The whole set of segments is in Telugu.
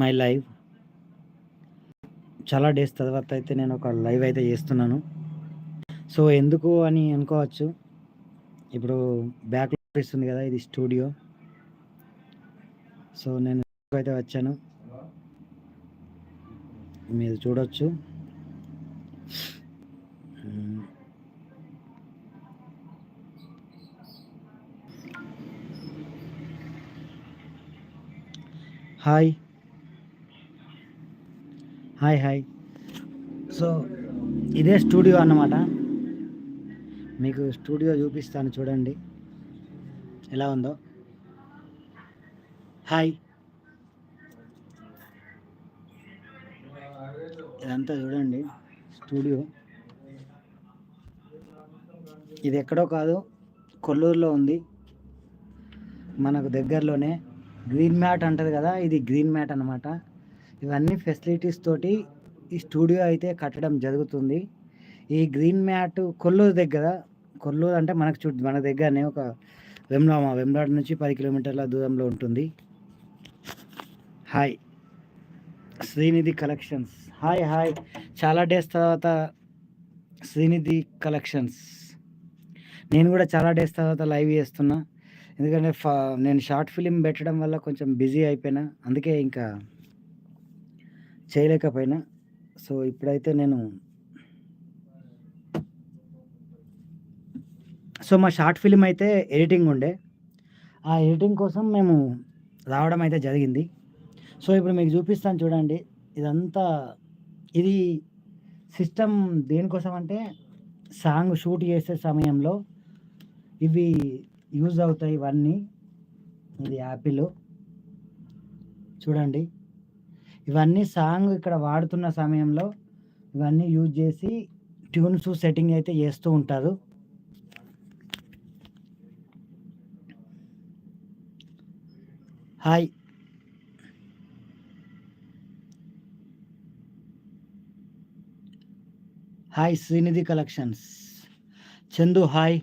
My live. చాలా డేస్ తర్వాత అయితే నేను ఒక లైవ్ అయితే చేస్తున్నాను. సో ఎందుకు అని అనుకోవచ్చు. ఇప్పుడు బ్యాక్ ఇస్తుంది కదా ఇది స్టూడియో. సో నేను అయితే వచ్చాను మీరు చూడొచ్చు. హాయ్. Hi hi. సో ఇదే స్టూడియో అన్నమాట. మీకు స్టూడియో చూపిస్తాను చూడండి. ఎలా ఉందో. హాయ్. ఇదంతా చూడండి స్టూడియో. ఇది ఎక్కడో కాదు కొల్లూరులో ఉంది. మనకు దగ్గరలోనే గ్రీన్ మ్యాట్ అంటది కదా ఇది గ్రీన్ మ్యాట్ అన్నమాట. ఇవన్నీ ఫెసిలిటీస్ తోటి ఈ స్టూడియో అయితే కట్టడం జరుగుతుంది. ఈ గ్రీన్ మ్యాట్ కొల్లూరు దగ్గర కొల్లూరు అంటే మనకు చూ మన దగ్గరనే ఒక వెమ్లామ వెమ్లాడ్ నుంచి పది కిలోమీటర్ల దూరంలో ఉంటుంది. Hi. Srinidhi collections. Hi hi. చాలా డేస్ తర్వాత శ్రీనిధి కలెక్షన్స్. నేను కూడా చాలా డేస్ తర్వాత లైవ్ చేస్తున్నా. ఎందుకంటే ఫా నేను షార్ట్ ఫిలిం పెట్టడం వల్ల కొంచెం బిజీ అయిపోయినా. అందుకే ఇంకా చేయలేకపోయినా. సో ఇప్పుడైతే నేను సో మా షార్ట్ ఫిలిం అయితే ఎడిటింగ్ ఉండే. ఆ ఎడిటింగ్ కోసం మేము రావడం అయితే జరిగింది. సో ఇప్పుడు మీకు చూపిస్తాను చూడండి. ఇదంతా ఇది సిస్టమ్ దేనికోసం అంటే సాంగ్ షూట్ చేసే సమయంలో ఇవి యూజ్ అవుతాయి ఇవన్నీ. ఇది యాపిల్. చూడండి. ఇవన్నీ సాంగ్ ఇక్కడ వాడుతున్న సమయంలో ఇవన్నీ యూజ్ చేసి ట్యూన్స్ సెట్టింగ్ అయితే చేస్తూ ఉంటారు. Hi. Hi Srinidhi collections. Chandu hi.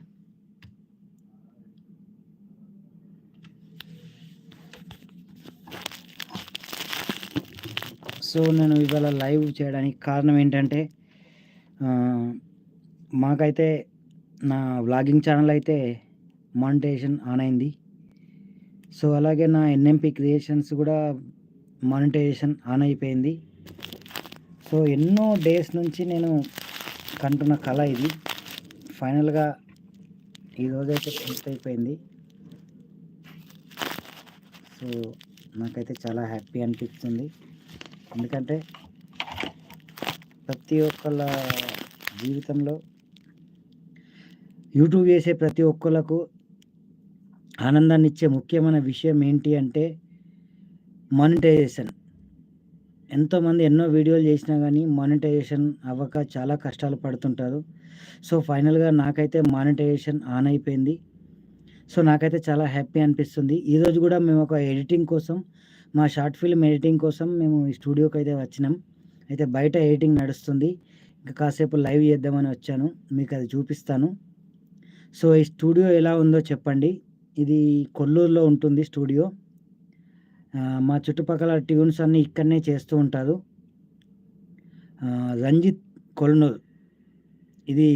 So నేను ఇవాళ లైవ్ చేయడానికి కారణం ఏంటంటే మాకైతే నా వ్లాగింగ్ ఛానల్ అయితే మానిటైజేషన్ ఆన్ అయింది. సో అలాగే నా ఎన్ఎంపి క్రియేషన్స్ కూడా మానిటైజేషన్ ఆన్ అయిపోయింది. సో ఎన్నో డేస్ నుంచి నేను కంటున్న కళ ఇది. ఫైనల్గా ఈరోజైతే పూర్తి అయిపోయింది. సో నాకైతే చాలా హ్యాపీ అనిపిస్తుంది. ఎందుకంటే ప్రతి ఒక్కళ్ళ జీవితంలో యూట్యూబ్ చేసే ప్రతి ఒక్కళ్ళకు ఆనందాన్ని ఇచ్చే ముఖ్యమైన విషయం ఏంటి అంటే మానిటైజేషన్ ఎంతోమంది ఎన్నో వీడియోలు చేసినా కానీ మానిటైజేషన్ అవ్వక చాలా కష్టాలు పడుతుంటారు. సో ఫైనల్గా నాకైతే మానిటైజేషన్ ఆన్ అయిపోయింది. సో నాకైతే చాలా హ్యాపీ అనిపిస్తుంది. ఈరోజు కూడా మేము ఒక ఎడిటింగ్ కోసం మా షార్ట్ ఫిల్మ్ ఎడిటింగ్ కోసం మేము ఈ స్టూడియోకి అయితే వచ్చినాం. అయితే బయట ఎడిటింగ్ నడుస్తుంది. ఇంకా కాసేపు లైవ్ చేద్దామని వచ్చాను. మీకు అది చూపిస్తాను. సో ఈ స్టూడియో ఎలా ఉందో చెప్పండి. ఇది కొల్లూరులో ఉంటుంది స్టూడియో. మా చుట్టుపక్కల ట్యూన్స్ అన్నీ ఇక్కడనే చేస్తూ ఉంటారు. రంజిత్ కొల్నూర్ ఇది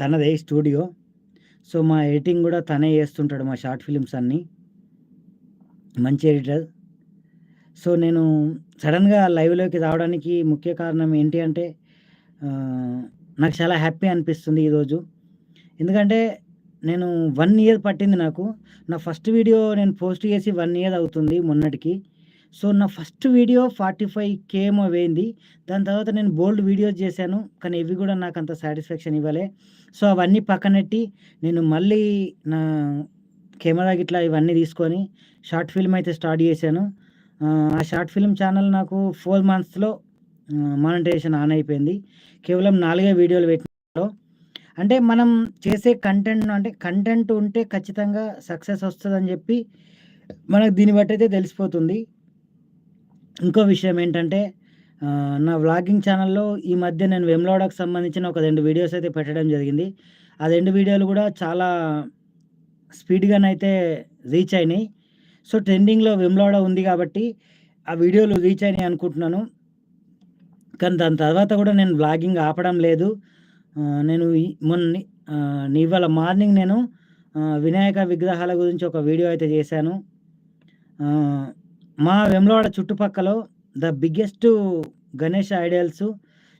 తనదే స్టూడియో. సో మా ఎడిటింగ్ కూడా తనే చేస్తుంటాడు మా షార్ట్ ఫిలిమ్స్ అన్నీ. మంచి ఎడిటర్. సో నేను సడన్గా లైవ్లోకి రావడానికి ముఖ్య కారణం ఏంటి అంటే నాకు చాలా హ్యాపీ అనిపిస్తుంది ఈరోజు ఎందుకంటే నేను వన్ ఇయర్ పట్టింది నాకు. నా ఫస్ట్ వీడియో నేను పోస్ట్ చేసి వన్ ఇయర్ అవుతుంది మొన్నటికి. సో నా ఫస్ట్ వీడియో ఫార్టీ ఫైవ్ కేమో వేయింది. దాని తర్వాత నేను బోల్డ్ వీడియోస్ చేశాను కానీ ఇవి కూడా నాకు అంత సాటిస్ఫాక్షన్ ఇవ్వలే. సో అవన్నీ పక్కనెట్టి నేను మళ్ళీ నా కెమెరా గిట్లా ఇవన్నీ తీసుకొని షార్ట్ ఫిల్మ్ అయితే స్టార్ట్ చేశాను. ఆ, షార్ట్ ఫిల్మ్ ఛానల్ నాకు ఫోర్ మంత్స్లో మానిటైజేషన్ ఆన్ అయిపోయింది. కేవలం నాలుగే వీడియోలు పెట్టిన అంటే మనం చేసే కంటెంట్ అంటే కంటెంట్ ఉంటే ఖచ్చితంగా సక్సెస్ వస్తుందని చెప్పి మనకు దీన్ని బట్టి అయితే తెలిసిపోతుంది. ఇంకో విషయం ఏంటంటే నా వ్లాగింగ్ ఛానల్లో ఈ మధ్య నేను వెమ్లాడకు సంబంధించిన ఒక రెండు వీడియోస్ అయితే పెట్టడం జరిగింది. ఆ రెండు వీడియోలు కూడా చాలా స్పీడ్గానైతే రీచ్ అయినాయి. సో ట్రెండింగ్లో వెమ్లాడ ఉంది కాబట్టి ఆ వీడియోలు రీచ్ అయినాయి అనుకుంటున్నాను. కానీ దాని తర్వాత కూడా నేను వ్లాగింగ్ ఆపడం లేదు. నేను మొన్న ఇవాళ మార్నింగ్ నేను వినాయక విగ్రహాల గురించి ఒక వీడియో అయితే చేశాను. మా వెమ్లవాడ చుట్టుపక్కల ద బిగ్గెస్ట్ గణేష్ ఐడియల్స్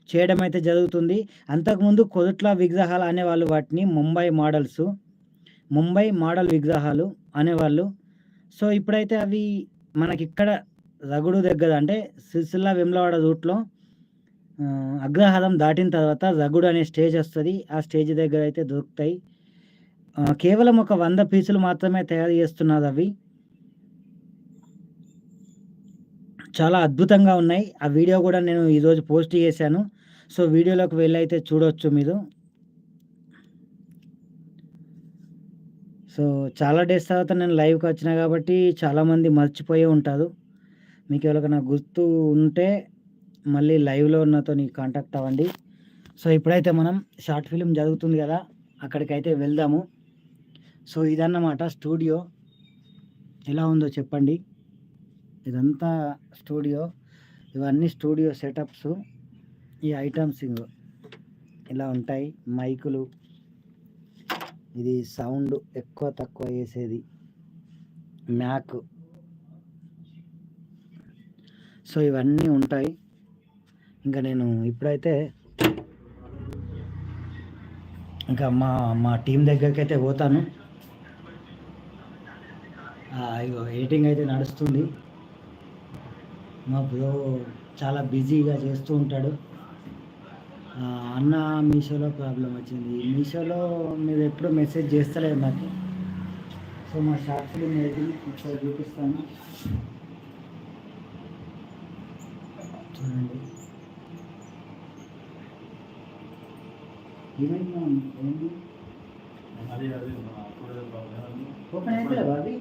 చేయడం అయితే జరుగుతుంది. అంతకుముందు కొదుట్ల విగ్రహాలు అనేవాళ్ళు వాటిని ముంబై మోడల్స్ ముంబై మోడల్ విగ్రహాలు అనేవాళ్ళు సో ఇప్పుడైతే అవి మనకి ఇక్కడ రగుడు దగ్గర అంటే సిరిసిల్ల వెమ్లవాడ రూట్లో అగ్రహారం దాటిన తర్వాత రగుడు అనే స్టేజ్ వస్తుంది. ఆ స్టేజ్ దగ్గర అయితే దొరుకుతాయి. కేవలం ఒక వంద పీసులు మాత్రమే తయారు చేస్తున్నారు అవి. చాలా అద్భుతంగా ఉన్నాయి. ఆ వీడియో కూడా నేను ఈరోజు పోస్ట్ చేశాను. సో వీడియోలోకి వెళ్ళి అయితే చూడవచ్చు మీరు. సో చాలా డేస్ తర్వాత నేను లైవ్కి వచ్చిన కాబట్టి చాలామంది మర్చిపోయి ఉంటారు. మీకు ఎవరికైనా గుర్తు ఉంటే మళ్ళీ లైవ్లో నాతో కాంటాక్ట్ అవ్వండి. సో ఇప్పుడైతే మనం షార్ట్ ఫిలిం జరుగుతుంది కదా అక్కడికైతే వెళ్దాము. సో ఇదన్నమాట స్టూడియో. ఎలా ఉందో చెప్పండి. ఇదంతా స్టూడియో. ఇవన్నీ స్టూడియో సెటప్స్. ఈ ఐటమ్స్ ఇలా ఉంటాయి. మైకులు. ఇది సౌండ్ ఎక్కువ తక్కువ వేసేది మ్యాక్. సో ఇవన్నీ ఉంటాయి. ఇంకా నేను ఇప్పుడైతే ఇంకా మా మా టీం దగ్గరికి అయితే పోతాను ఇగో ఎడిటింగ్ అయితే నడుస్తుంది. మా బ్రో చాలా బిజీగా చేస్తూ ఉంటాడు. అన్న మీషోలో ప్రాబ్లం వచ్చింది. మీషోలో మీరు ఎప్పుడు మెసేజ్ చేస్తలేదు నాకు. సో మా ఫిలిం ఎడిటింగ్ ఒకసారి చూపిస్తాను. చూడండి. మనం? ఓపెన్ అయితే అయితే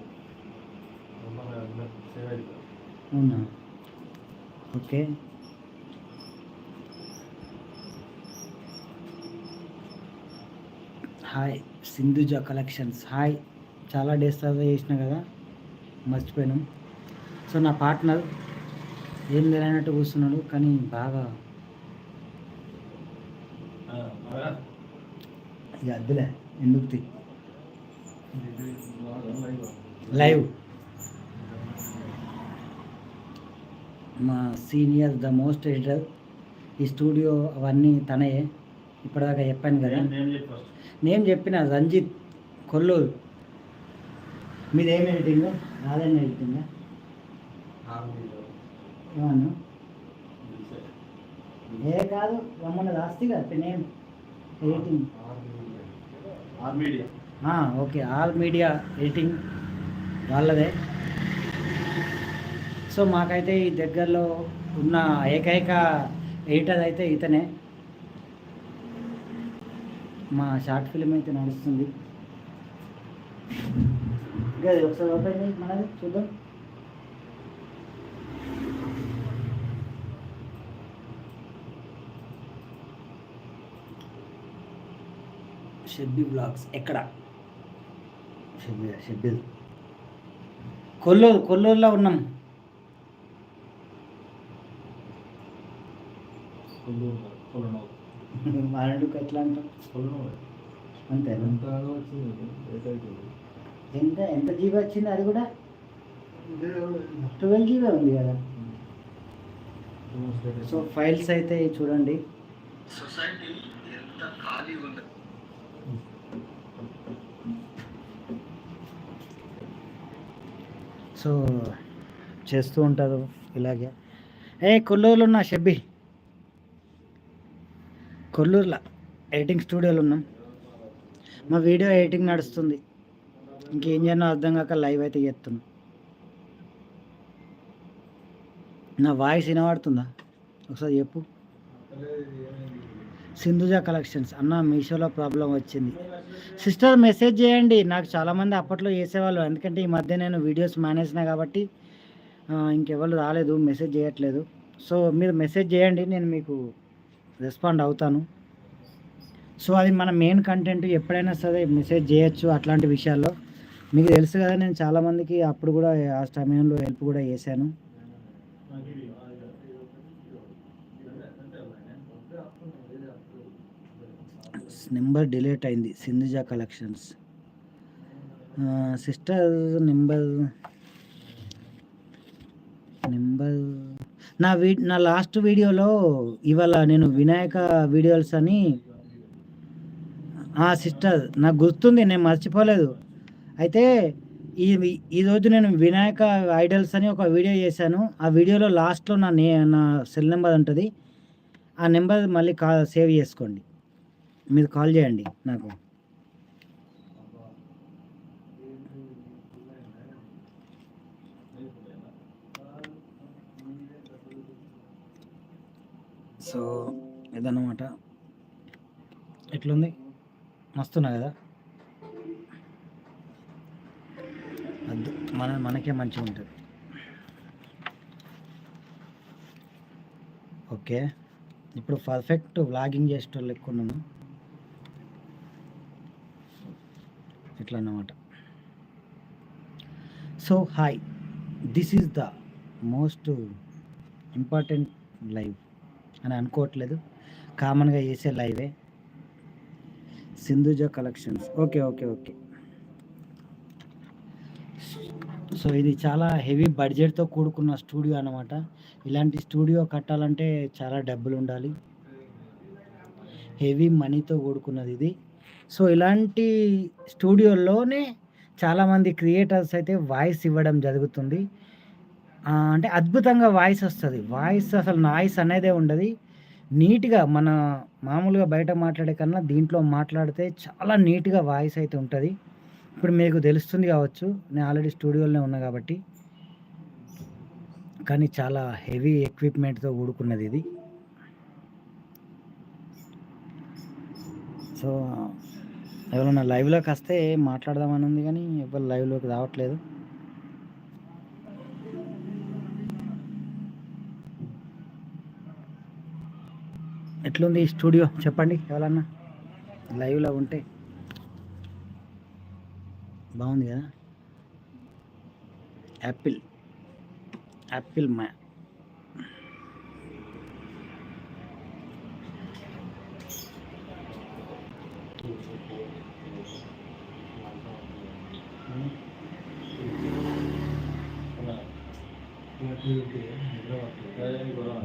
అవునా? Okay. Hi Sindhuja collections. Hi చాలా డేస్ తర్వాత చేసిన కదా మర్చిపోయాను. సో నా పార్ట్నర్ ఏం తెలియనట్టు కూర్చున్నాడు కానీ బాగా ఇక అద్దులే ఎందుకు లైవ్. మా సీనియర్ ద మోస్ట్ ఎడిటర్ ఈ స్టూడియో అవన్నీ తనే ఇప్పటిదాకా చెప్పాను కదా. నేను చెప్పిన రంజిత్ కొల్లూరు. మీది ఏం ఎడిటింగ్ నాదేం ఎడిటింగ్ ఏమన్నా? ఏ కాదు రమ్మన్న రాస్తే కదా నేను editing. Okay all media editing వాళ్ళదే. సో మాకైతే ఈ దగ్గరలో ఉన్న ఏకైక ఎడిటర్ అయితే ఇతనే. మా షార్ట్ ఫిలిం అయితే నడుస్తుంది. అది ఒకసారి ఓపెన్ చేసి మనది చూద్దాం. షెబ్బి బ్లాగ్స్ ఎక్కడ? షెబ్బి షెబ్బి. కొల్లూరు కొల్లూరులో ఉన్నాం కొల్లూరు కొల్లూరు మారడుకు ఎట్లా అంటాం ఎంత ఎంత ఎంత జీబీ వచ్చింది అది కూడా? ట్వెల్వ్ జీబీ ఉంది కదా. సో ఫైల్స్ అయితే చూడండి. సో చేస్తూ ఉంటారు ఇలాగే. ఏ కొల్లూరులో ఉన్నా షబ్బి. కొల్లూరులో ఎడిటింగ్ స్టూడియోలో ఉన్నాం. మా వీడియో ఎడిటింగ్ నడుస్తుంది. ఇంకేం చేయనో అర్థం కాక లైవ్ అయితే చేస్తున్నాం. నా వాయిస్ వినబడుతుందా? ఒకసారి చెప్పు. సింధుజ కలెక్షన్స్. అన్న మీషోలో ప్రాబ్లం వచ్చింది. సిస్టర్ మెసేజ్ చేయండి. నాకు చాలామంది అప్పట్లో చేసేవాళ్ళు. ఎందుకంటే ఈ మధ్య నేను వీడియోస్ మేనేజ్నా కాబట్టి ఇంకెవరు రాలేదు. మెసేజ్ చేయట్లేదు. సో మీరు మెసేజ్ చేయండి. నేను మీకు రెస్పాండ్ అవుతాను. సో అది మన మెయిన్ కంటెంట్ ఎప్పుడైనా సరే మెసేజ్ చేయొచ్చు అట్లాంటి విషయాల్లో. మీకు తెలుసు కదా నేను చాలామందికి అప్పుడు కూడా ఆ సమయంలో హెల్ప్ కూడా చేశాను. నెంబర్ డిలీట్ అయింది. Sindhuja collections sister number number నా వీ నా లాస్ట్ వీడియోలో ఇవాళ నేను వినాయక వీడియోస్ అని ఆ సిస్టర్ నాకు గుర్తుంది నేను మర్చిపోలేదు. అయితే ఈ ఈరోజు నేను వినాయక ఐడల్స్ అని ఒక వీడియో చేశాను. ఆ వీడియోలో లాస్ట్లో నా నే నా సెల్ నెంబర్ ఉంటుంది. ఆ నెంబర్ మళ్ళీ కా సేవ్ చేసుకోండి. మీరు కాల్ చేయండి నాకు. సో ఇదన్నమాట. ఎట్లుంది? మస్తున్నా కదా? అద్దు మన మనకే మంచిగా ఉంటుంది. ఓకే. ఇప్పుడు పర్ఫెక్ట్ వ్లాగింగ్ చేసేటోళ్ళు ఎక్కువ ఉన్నాను ఇట్లా అన్నమాట so hi. This is the most important life అని అనుకోవట్లేదు. కామన్గా చేసే లైవే. Sindhuja collections. Okay okay okay. So ఇది చాలా హెవీ బడ్జెట్తో కూడుకున్న స్టూడియో అన్నమాట. ఇలాంటి స్టూడియో కట్టాలంటే చాలా డబ్బులు ఉండాలి హెవీ మనీతో కూడుకున్నది ఇది. సో ఇలాంటి స్టూడియోలోనే చాలామంది క్రియేటర్స్ అయితే వాయిస్ ఇవ్వడం జరుగుతుంది. అంటే అద్భుతంగా వాయిస్ వస్తుంది. వాయిస్ అసలు నాయిస్ అనేదే ఉండదు. నీట్గా మన మామూలుగా బయట మాట్లాడే కన్నా దీంట్లో మాట్లాడితే చాలా నీట్గా వాయిస్ అయితే ఉంటుంది. ఇప్పుడు మీకు తెలుస్తుంది కావచ్చు నేను ఆల్రెడీ స్టూడియోలోనే ఉన్నా కాబట్టి. కానీ చాలా హెవీ ఎక్విప్మెంట్తో కూడుకున్నది ఇది. సో ఎవరైనా లైవ్లోకి వస్తే మాట్లాడదామని ఉంది కానీ ఎవరు లైవ్లోకి రావట్లేదు. ఎట్లుంది ఈ స్టూడియో? చెప్పండి ఎవరన్నా? లైవ్లో ఉంటే. బాగుంది కదా? యాపిల్. యాపిల్ మ్యా. హైదరాబాద్